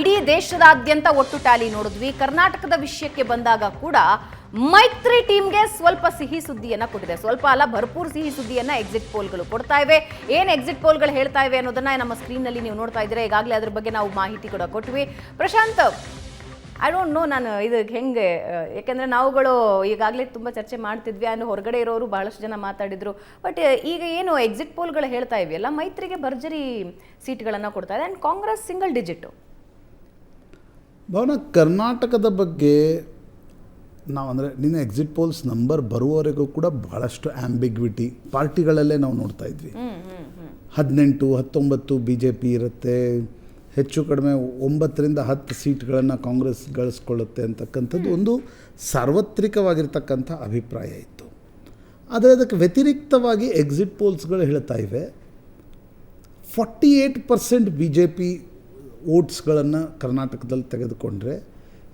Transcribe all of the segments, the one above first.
ಇಡೀ ದೇಶದಾದ್ಯಂತ ಒಟ್ಟು ಟ್ಯಾಲಿ ನೋಡಿದ್ವಿ. ಕರ್ನಾಟಕದ ವಿಷಯಕ್ಕೆ ಬಂದಾಗ ಕೂಡ ಮೈತ್ರಿ ಟೀಮ್ಗೆ ಸ್ವಲ್ಪ ಸಿಹಿ ಸುದ್ದಿಯನ್ನ ಕೊಟ್ಟಿದೆ. ಸ್ವಲ್ಪ ಅಲ್ಲ, ಭರ್ಪೂರ್ ಸಿಹಿ ಸುದ್ದಿಯನ್ನ ಎಕ್ಸಿಟ್ ಪೋಲ್ಗಳು ಕೊಡ್ತಾ ಇವೆ. ಏನ್ ಎಕ್ಸಿಟ್ ಪೋಲ್ಗಳು ಹೇಳ್ತಾ ಇವೆ ಅನ್ನೋದನ್ನ ನಮ್ಮ ಸ್ಕ್ರೀನ್ನಲ್ಲಿ ನೀವು ನೋಡ್ತಾ ಇದ್ದೀರಾ ಈಗಾಗಲೇ ಅದ್ರ ಬಗ್ಗೆ ನಾವು ಮಾಹಿತಿ ಕೂಡ ಕೊಟ್ವಿ. ಪ್ರಶಾಂತ್ ಐ ಡೋಂಟ್ ನೋ ನಾನು ಇದು ಹೆಂಗೆ, ಯಾಕೆಂದರೆ ನಾವುಗಳು ಈಗಾಗಲೇ ತುಂಬ ಚರ್ಚೆ ಮಾಡ್ತಿದ್ವಿ ಅಂದ್ರೆ ಹೊರಗಡೆ ಇರೋರು ಬಹಳಷ್ಟು ಜನ ಮಾತಾಡಿದ್ರು. ಬಟ್ ಈಗ ಏನು ಎಕ್ಸಿಟ್ ಪೋಲ್ಗಳು ಹೇಳ್ತಾ ಇವೆಯಲ್ಲ ಮೈತ್ರಿಗೆ ಭರ್ಜರಿ ಸೀಟ್ಗಳನ್ನು ಕೊಡ್ತಾ ಇದೆ ಆ್ಯಂಡ್ ಕಾಂಗ್ರೆಸ್ ಸಿಂಗಲ್ ಡಿಜಿಟ್ ಭವನ ಕರ್ನಾಟಕದ ಬಗ್ಗೆ ನಾವು ಅಂದರೆ ನಿನ್ನೆ ಎಕ್ಸಿಟ್ ಪೋಲ್ಸ್ ನಂಬರ್ ಬರುವವರೆಗೂ ಕೂಡ ಬಹಳಷ್ಟು ಆ್ಯಂಬಿಗ್ವಿಟಿ ಪಾರ್ಟಿಗಳಲ್ಲೇ ನಾವು ನೋಡ್ತಾ ಇದ್ವಿ. ಹದಿನೆಂಟು ಹತ್ತೊಂಬತ್ತು ಬಿ ಜೆ ಪಿ ಇರುತ್ತೆ ಹೆಚ್ಚು ಕಡಿಮೆ ಒಂಬತ್ತರಿಂದ ಹತ್ತು ಸೀಟ್ಗಳನ್ನು ಕಾಂಗ್ರೆಸ್ ಗಳಿಸ್ಕೊಳ್ಳುತ್ತೆ ಅಂತಕ್ಕಂಥದ್ದು ಒಂದು ಸಾರ್ವತ್ರಿಕವಾಗಿರ್ತಕ್ಕಂಥ ಅಭಿಪ್ರಾಯ ಇತ್ತು. ಆದರೆ ಅದಕ್ಕೆ ವ್ಯತಿರಿಕ್ತವಾಗಿ ಎಕ್ಸಿಟ್ ಪೋಲ್ಸ್ಗಳು ಹೇಳ್ತಾ ಇವೆ. Forty eight percent B J P ವೋಟ್ಸ್ಗಳನ್ನು ಕರ್ನಾಟಕದಲ್ಲಿ ತೆಗೆದುಕೊಂಡ್ರೆ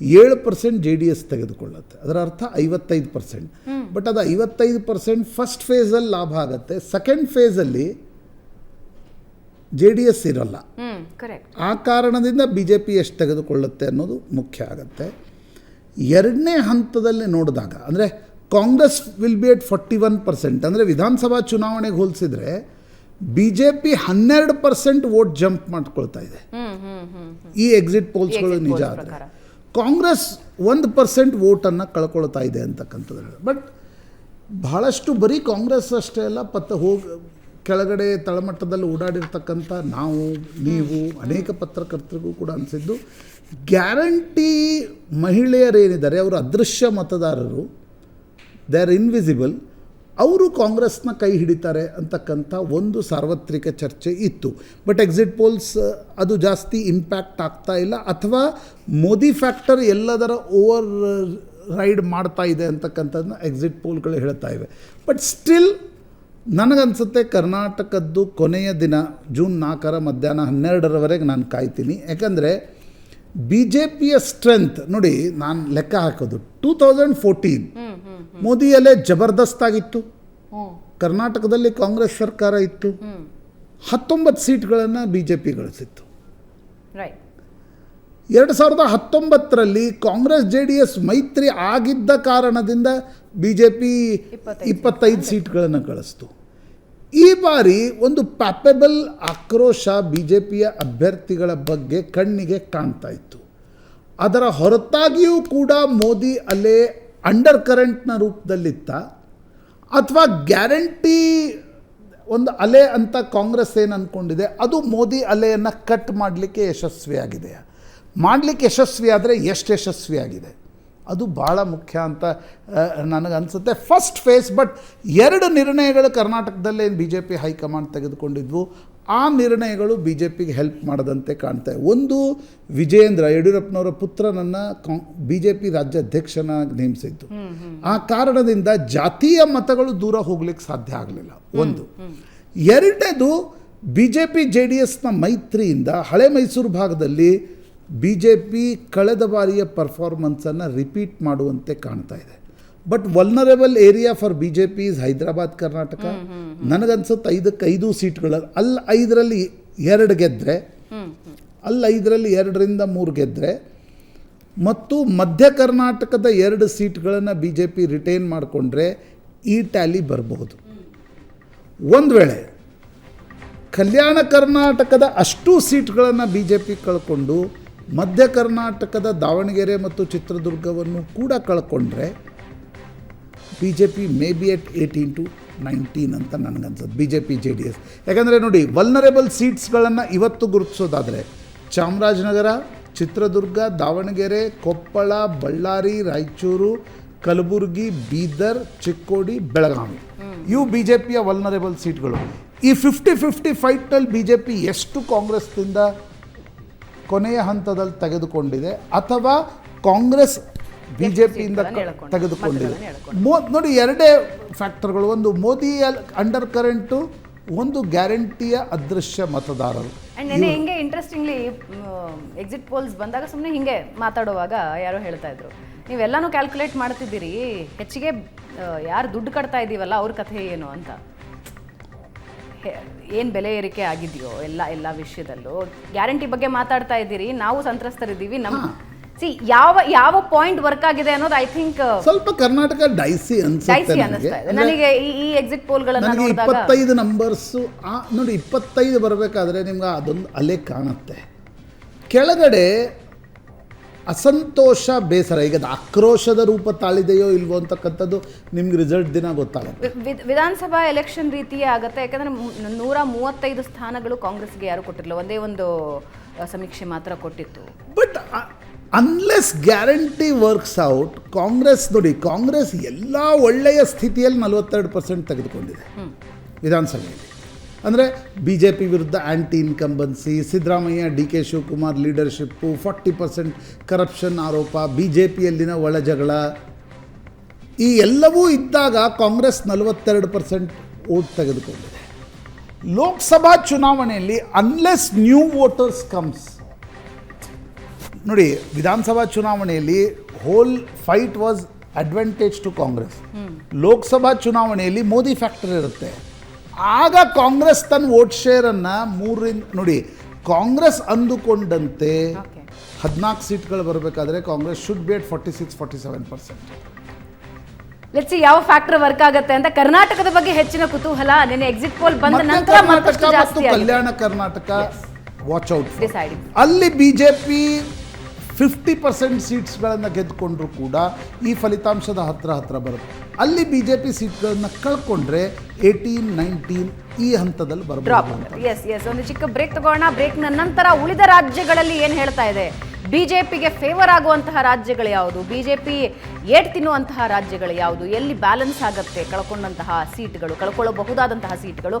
ಏಳು ಪರ್ಸೆಂಟ್ ಜೆ ಡಿ ಎಸ್ ತೆಗೆದುಕೊಳ್ಳುತ್ತೆ. ಅದರ ಅರ್ಥ ಐವತ್ತೈದು ಪರ್ಸೆಂಟ್. ಬಟ್ ಅದು ಐವತ್ತೈದು ಪರ್ಸೆಂಟ್ ಫಸ್ಟ್ ಫೇಸಲ್ಲಿ ಲಾಭ ಆಗುತ್ತೆ. ಸೆಕೆಂಡ್ ಫೇಸಲ್ಲಿ ಜೆ ಡಿ ಎಸ್ ಇರಲ್ಲ. ಆ ಕಾರಣದಿಂದ ಬಿ ಜೆ ಪಿ ಎಷ್ಟು ತೆಗೆದುಕೊಳ್ಳುತ್ತೆ ಅನ್ನೋದು ಮುಖ್ಯ ಆಗುತ್ತೆ. ಎರಡನೇ ಹಂತದಲ್ಲಿ ನೋಡಿದಾಗ ಅಂದರೆ Congress will be at forty one percent ಅಂದರೆ ವಿಧಾನಸಭಾ ಚುನಾವಣೆಗೆ ಹೋಲಿಸಿದ್ರೆ ಬಿ ಜೆ ಪಿ ಹನ್ನೆರಡು ಪರ್ಸೆಂಟ್ ವೋಟ್ ಜಂಪ್ ಮಾಡ್ಕೊಳ್ತಾ ಇದೆ. ಈ ಎಕ್ಸಿಟ್ ಪೋಲ್ಸ್ಗಳು ನಿಜ ಆದರೆ. ಕಾಂಗ್ರೆಸ್ ಒಂದು ಪರ್ಸೆಂಟ್ ವೋಟನ್ನು ಕಳ್ಕೊಳ್ತಾ ಇದೆ ಅಂತಕ್ಕಂಥದ್ದು. ಬಟ್ ಬಹಳಷ್ಟು ಬರೀ ಕಾಂಗ್ರೆಸ್ ಅಷ್ಟೇ ಅಲ್ಲ ಪತ್ತ ಹೋಗಿ ಕೆಳಗಡೆ ತಳಮಟ್ಟದಲ್ಲಿ ಓಡಾಡಿರ್ತಕ್ಕಂಥ ನಾವು ನೀವು ಅನೇಕ ಪತ್ರಕರ್ತರಿಗೂ ಕೂಡ ಅನಿಸಿದ್ದು ಗ್ಯಾರಂಟಿ ಮಹಿಳೆಯರೇನಿದ್ದಾರೆ ಅವರು ಅದೃಶ್ಯ ಮತದಾರರು ದೇ ಆರ್ ಇನ್ವಿಸಿಬಲ್ ಅವರು ಕಾಂಗ್ರೆಸ್ನ ಕೈ ಹಿಡಿತಾರೆ ಅಂತಕ್ಕಂಥ ಒಂದು ಸಾರ್ವತ್ರಿಕ ಚರ್ಚೆ ಇತ್ತು. ಬಟ್ ಎಕ್ಸಿಟ್ ಪೋಲ್ಸ್ ಅದು ಜಾಸ್ತಿ ಇಂಪ್ಯಾಕ್ಟ್ ಆಗ್ತಾ ಇಲ್ಲ. ಅಥವಾ ಮೋದಿ ಫ್ಯಾಕ್ಟರ್ ಎಲ್ಲದರ ಓವರ್ ರೈಡ್ ಮಾಡ್ತಾ ಇದೆ ಅಂತಕ್ಕಂಥದ್ದನ್ನ ಎಕ್ಸಿಟ್ ಪೋಲ್ಗಳು ಹೇಳ್ತಾ ಇವೆ. ಬಟ್ ಸ್ಟಿಲ್ ನನಗನ್ಸುತ್ತೆ ಕರ್ನಾಟಕದ್ದು ಕೊನೆಯ ದಿನ ಜೂನ್ ನಾಲ್ಕರ ಮಧ್ಯಾಹ್ನ ಹನ್ನೆರಡರವರೆಗೆ ನಾನು ಕಾಯ್ತೀನಿ. ಯಾಕಂದರೆ ಬಿ ಜೆ ಪಿಯ ಸ್ಟ್ರೆಂತ್ ನೋಡಿ, ನಾನು ಲೆಕ್ಕ ಹಾಕೋದು. ಟೂ ತೌಸಂಡ್ ಫೋರ್ಟೀನ್ ಮೋದಿಯಲ್ಲೇ ಅಲೆ ಜಬರ್ದಸ್ತಾಗಿತ್ತು ಕರ್ನಾಟಕದಲ್ಲಿ ಕಾಂಗ್ರೆಸ್ ಸರ್ಕಾರ ಇತ್ತು. ಹತ್ತೊಂಬತ್ತು ಸೀಟ್ಗಳನ್ನು ಬಿ ಜೆ ಪಿ ಗಳಿಸಿತ್ತು. ರೈಟ್ ಎರಡು ಸಾವಿರದ ಹತ್ತೊಂಬತ್ತರಲ್ಲಿ ಕಾಂಗ್ರೆಸ್ ಜೆ ಡಿ ಎಸ್ ಮೈತ್ರಿ ಆಗಿದ್ದ ಕಾರಣದಿಂದ ಬಿ ಜೆ ಪಿ ಇಪ್ಪತ್ತೈದು ಇಪ್ಪತ್ತೈದು ಸೀಟ್ಗಳನ್ನು ಗಳಿಸ್ತು. ಈ ಬಾರಿ ಒಂದು ಪ್ಯಾಪೆಬಲ್ ಆಕ್ರೋಶ ಬಿ ಜೆ ಪಿಯ ಅಭ್ಯರ್ಥಿಗಳ ಬಗ್ಗೆ ಕಣ್ಣಿಗೆ ಕಾಣ್ತಾ ಇತ್ತು. ಅದರ ಹೊರತಾಗಿಯೂ ಕೂಡ ಮೋದಿ ಅಲ್ಲೇ ಅಂಡರ್ ಕರೆಂಟ್ನ ರೂಪದಲ್ಲಿತ್ತ ಅಥವಾ ಗ್ಯಾರಂಟಿ ಒಂದು ಅಲೆ ಅಂತ ಕಾಂಗ್ರೆಸ್ ಏನು ಅಂದ್ಕೊಂಡಿದೆ ಅದು ಮೋದಿ ಅಲೆಯನ್ನು ಕಟ್ ಮಾಡಲಿಕ್ಕೆ ಯಶಸ್ವಿಯಾಗಿದೆ. ಮಾಡಲಿಕ್ಕೆ ಯಶಸ್ವಿ ಆದರೆ ಎಷ್ಟು ಯಶಸ್ವಿಯಾಗಿದೆ ಅದು ಭಾಳ ಮುಖ್ಯ ಅಂತ ನನಗನ್ಸುತ್ತೆ ಫಸ್ಟ್ ಫೇಸ್ ಬಟ್ ಎರಡು ನಿರ್ಣಯಗಳು ಕರ್ನಾಟಕದಲ್ಲೇ B J P high command ತೆಗೆದುಕೊಂಡಿದ್ವು. ಆ ನಿರ್ಣಯಗಳು ಬಿ ಜೆ ಪಿಗೆ ಹೆಲ್ಪ್ ಮಾಡದಂತೆ ಕಾಣ್ತಾ ಇದೆ. ಒಂದು ವಿಜಯೇಂದ್ರ ಯಡಿಯೂರಪ್ಪನವರ ಪುತ್ರನನ್ನು ಕಾಂ ಬಿ ಜೆ ಪಿ ರಾಜ್ಯಾಧ್ಯಕ್ಷನಾಗಿ ನೇಮಿಸಿದ್ದು ಆ ಕಾರಣದಿಂದ ಜಾತೀಯ ಮತಗಳು ದೂರ ಹೋಗ್ಲಿಕ್ಕೆ ಸಾಧ್ಯ ಆಗಲಿಲ್ಲ. ಒಂದು. ಎರಡನೇದು B J P J D ಎಸ್ನ ಮೈತ್ರಿಯಿಂದ ಹಳೆ ಮೈಸೂರು ಭಾಗದಲ್ಲಿ ಬಿ ಜೆ ಪಿ ಕಳೆದ ಬಾರಿಯ ಪರ್ಫಾರ್ಮೆನ್ಸನ್ನು ರಿಪೀಟ್ ಮಾಡುವಂತೆ ಕಾಣ್ತಾ ಇದೆ. But vulnerable area for B J P is Hyderabad Karnataka ನನಗನ್ಸುತ್ತೆ ಐದಕ್ಕೆ ಐದು ಸೀಟ್ಗಳು. ಅಲ್ಲಿ ಐದರಲ್ಲಿ ಎರಡು ಗೆದ್ದರೆ ಅಲ್ಲಿ ಐದರಲ್ಲಿ ಎರಡರಿಂದ ಮೂರು ಗೆದ್ದರೆ ಮತ್ತು ಮಧ್ಯ ಕರ್ನಾಟಕದ ಎರಡು ಸೀಟ್ಗಳನ್ನು ಬಿ ಜೆ ಪಿ ರಿಟೈನ್ ಮಾಡಿಕೊಂಡ್ರೆ ಈ ಟ್ಯಾಲಿ ಬರಬಹುದು. ಒಂದು ವೇಳೆ ಕಲ್ಯಾಣ ಕರ್ನಾಟಕದ ಅಷ್ಟು ಸೀಟ್ಗಳನ್ನು ಬಿ ಜೆ ಪಿ ಕಳ್ಕೊಂಡು ಮಧ್ಯ ಕರ್ನಾಟಕದ ದಾವಣಗೆರೆ ಮತ್ತು ಚಿತ್ರದುರ್ಗವನ್ನು ಕೂಡ ಕಳ್ಕೊಂಡ್ರೆ B J P may be at eighteen to nineteen ಅಂತ ನನಗನ್ಸುತ್ತೆ. B J P J D S. ಯಾಕಂದರೆ ನೋಡಿ ವಲ್ನರೇಬಲ್ ಸೀಟ್ಸ್ಗಳನ್ನು ಇವತ್ತು ಗುರುತಿಸೋದಾದರೆ, ಚಾಮರಾಜನಗರ, ಚಿತ್ರದುರ್ಗ, ದಾವಣಗೆರೆ, ಕೊಪ್ಪಳ, ಬಳ್ಳಾರಿ, ರಾಯಚೂರು, ಕಲಬುರಗಿ, ಬೀದರ್, ಚಿಕ್ಕೋಡಿ, ಬೆಳಗಾವಿ. ಇವು ಬಿ ಜೆ ಪಿಯ ವಲ್ನರೇಬಲ್ ಸೀಟ್ಗಳು ಈ ಫಿಫ್ಟಿ ಫಿಫ್ಟಿ ಫೈಟ್ನಲ್ಲಿ ಬಿ ಜೆ ಪಿ ಎಷ್ಟು ಕಾಂಗ್ರೆಸ್ನಿಂದ ಕೊನೆಯ ಹಂತದಲ್ಲಿ ತೆಗೆದುಕೊಂಡಿದೆ, ಅಥವಾ ಕಾಂಗ್ರೆಸ್ ಬಿ ಜೆ ಪಿಯಿಂದ ತೆಗೆದುಕೊಂಡಿದೆ. ಮೋ ನೋಡಿ ಎರಡೇ ಫ್ಯಾಕ್ಟರ್ಗಳು ಒಂದು ಮೋದಿ ಅಂಡರ್ ಕರೆಂಟು ಒಂದು ಗ್ಯಾರಂಟಿಯ ಅದೃಶ್ಯ ಮತದಾರರು. ಅಂಡ್ ನೆನೆ ಹಿಂಗೆ ಇಂಟ್ರೆಸ್ಟಿಂಗ್ಲಿ ಎಕ್ಸಿಟ್ ಪೋಲ್ಸ್ ಬಂದಾಗ ಸುಮ್ಮನೆ ಹಿಂಗೆ ಮಾತಾಡುವಾಗ ಯಾರೋ ಹೇಳ್ತಾ ಇದ್ರು. ನೀವೆಲ್ಲಾನು ಕ್ಯಾಲ್ಕುಲೇಟ್ ಮಾಡ್ತಿದ್ದೀರಿ. ಹೆಚ್ಚಿಗೆ ಯಾರು ದುಡ್ಡು ಕಟ್ತಾ ಇದ್ದೀವಲ್ಲ ಅವ್ರ ಕಥೆ ಏನು ಅಂತ. ಏನು ಬೆಲೆ ಏರಿಕೆ ಆಗಿದೆಯೋ ಎಲ್ಲ ಎಲ್ಲ ವಿಷಯದಲ್ಲೂ. ಗ್ಯಾರಂಟಿ ಬಗ್ಗೆ ಮಾತಾಡ್ತಾ ಇದ್ದೀರಿ. ನಾವು ಸಂತ್ರಸ್ತರಿದ್ದೀವಿ. ನಮ್ಮ ಸಿ ಯಾವ ಯಾವ ಪಾಯಿಂಟ್ ವರ್ಕ್ ಆಗಿದೆ ಅನ್ನೋದು ಐ ಥಿಂಕ್ ಸ್ವಲ್ಪ ಕರ್ನಾಟಕ ಡೈಸಿ ಅನ್ಸುತ್ತೆ ಡೈಸಿ ನನಗೆ. ಅನ್ನಿಸ್ತಾ ಇದೆ. ನನಗೆ ಈ ಈ ಎಕ್ಸಿಟ್ ಪೋಲ್ಗಳನ್ನ ನನಗೆ ನೋಡಿದಾಗ ಇಪ್ಪತ್ತೈದು ನಂಬರ್ಸು ಆ ನೋಡಿ ಇಪ್ಪತ್ತೈದು ಬರಬೇಕಾದ್ರೆ ನಿಮ್ಗೆ ಅದೊಂದು ಅಲೆ ಕಾಣುತ್ತೆ. ಕೆಳಗಡೆ ಅಸಂತೋಷ ಬೇಸರ ಈಗ ಅದು ಆಕ್ರೋಶದ ರೂಪ ತಾಳಿದೆಯೋ ಇಲ್ವೋ ಅಂತಕ್ಕಂಥದ್ದು ನಿಮ್ಗೆ ರಿಸಲ್ಟ್ ದಿನ ಗೊತ್ತಾಗುತ್ತೆ. ವಿಧಾನಸಭಾ ಎಲೆಕ್ಷನ್ ರೀತಿಯೇ ಆಗುತ್ತೆ ಯಾಕಂದ್ರೆ ಮು- ನೂರ ಮೂವತ್ತೈದು ಸ್ಥಾನಗಳು ಕಾಂಗ್ರೆಸ್ಗೆ ಯಾರು ಕೊಟ್ಟಿರಲಿಲ್ಲ ಒಂದೇ ಒಂದು ಆ, ಸಮೀಕ್ಷೆ ಮಾತ್ರ ಕೊಟ್ಟಿತ್ತು. But unless guarantee works out Congress ನೋಡಿ ಕಾಂಗ್ರೆಸ್ ಎಲ್ಲ ಒಳ್ಳೆಯ ಸ್ಥಿತಿಯಲ್ಲಿ ನಲವತ್ತೆರಡು ಪರ್ಸೆಂಟ್ ತೆಗೆದುಕೊಂಡಿದೆ. ವಿಧಾನಸಭೆಯಲ್ಲಿ. ಅಂದರೆ ಬಿ ಜೆ ಪಿ ವಿರುದ್ಧ anti incumbency Siddaramaiah D K Shivakumar leadership forty percent corruption ಆರೋಪ ಬಿ ಜೆ ಪಿಯಲ್ಲಿನ ಒಳಜಗಳ ಈ ಎಲ್ಲವೂ ಇದ್ದಾಗ ಕಾಂಗ್ರೆಸ್ ನಲವತ್ತೆರಡು ಪರ್ಸೆಂಟ್ ಓಟ್ ತೆಗೆದುಕೊಂಡಿದೆ. ಲೋಕಸಭಾ ಚುನಾವಣೆಯಲ್ಲಿ ಅನ್ಲೆಸ್ ನ್ಯೂ ವೋಟರ್ಸ್ ಕಮ್ಸ್ ನೋಡಿ ವಿಧಾನಸಭಾ ಚುನಾವಣೆಯಲ್ಲಿ whole fight was advantage to Congress Lok Sabha ಚುನಾವಣೆಯಲ್ಲಿ ಮೋದಿ ಫ್ಯಾಕ್ಟರ್ ಇರುತ್ತೆ. ಆಗ ಕಾಂಗ್ರೆಸ್ ತನ್ನ ವೋಟ್ ಶೇರನ್ನು ಮೂರಿಂದ ನೋಡಿ ಕಾಂಗ್ರೆಸ್ ಅಂದುಕೊಂಡಂತೆ. ಹದಿನಾಲ್ಕು ಸೀಟ್ಗಳು ಬರಬೇಕಾದ್ರೆ Congress should be at forty six forty seven percent let's ಯಾವ ಫ್ಯಾಕ್ಟರ್ ವರ್ಕ್ ಆಗುತ್ತೆ ಅಂತ ಕರ್ನಾಟಕದ ಬಗ್ಗೆ ಹೆಚ್ಚಿನ ಕುತೂಹಲ ನಿನ್ನೆ ಎಕ್ಸಿಟ್ ಪೋಲ್ ಬಂದ ನಂತರ ಕರ್ನಾಟಕ ಮತ್ತಷ್ಟು ಮತ್ತು ಕಲ್ಯಾಣ ಕರ್ನಾಟಕ ವಾಚ್ ಔಟ್ ಅಲ್ಲಿ ಬಿಜೆಪಿ ಫಿಫ್ಟಿ ಪರ್ಸೆಂಟ್ ಸೀಟ್ಸ್ಗಳನ್ನು ಗೆದ್ದುಕೊಂಡ್ರೂ ಕೂಡ ಈ ಫಲಿತಾಂಶದ ಹತ್ರ ಹತ್ರ ಬರುತ್ತೆ. ಅಲ್ಲಿ ಬಿ ಜೆ ಪಿ ಸೀಟ್ಗಳನ್ನು ಕಳ್ಕೊಂಡ್ರೆ ಏಯ್ಟೀನ್ ನೈನ್ಟೀನ್ ಈ ಹಂತದಲ್ಲಿ ಬರಬಹುದು ಎಸ್ ಎಸ್ ಒಂದು ಚಿಕ್ಕ ಬ್ರೇಕ್ ತಗೋಣ. ಬ್ರೇಕ್ನ ನಂತರ ಉಳಿದ ರಾಜ್ಯಗಳಲ್ಲಿ ಏನು ಹೇಳ್ತಾ ಇದೆ? ಬಿಜೆಪಿಗೆ ಫೇವರ್ ಆಗುವಂತಹ ರಾಜ್ಯಗಳು ಯಾವುದು? ಬಿಜೆಪಿ ಏಟ್ ತಿನ್ನುವಂತಹ ರಾಜ್ಯಗಳು ಯಾವುದು? ಎಲ್ಲಿ ಬ್ಯಾಲೆನ್ಸ್ ಆಗುತ್ತೆ? ಕಳ್ಕೊಂಡಂತಹ ಸೀಟ್ಗಳು ಕಳ್ಕೊಳ್ಳಬಹುದಾದಂತಹ ಸೀಟ್ಗಳು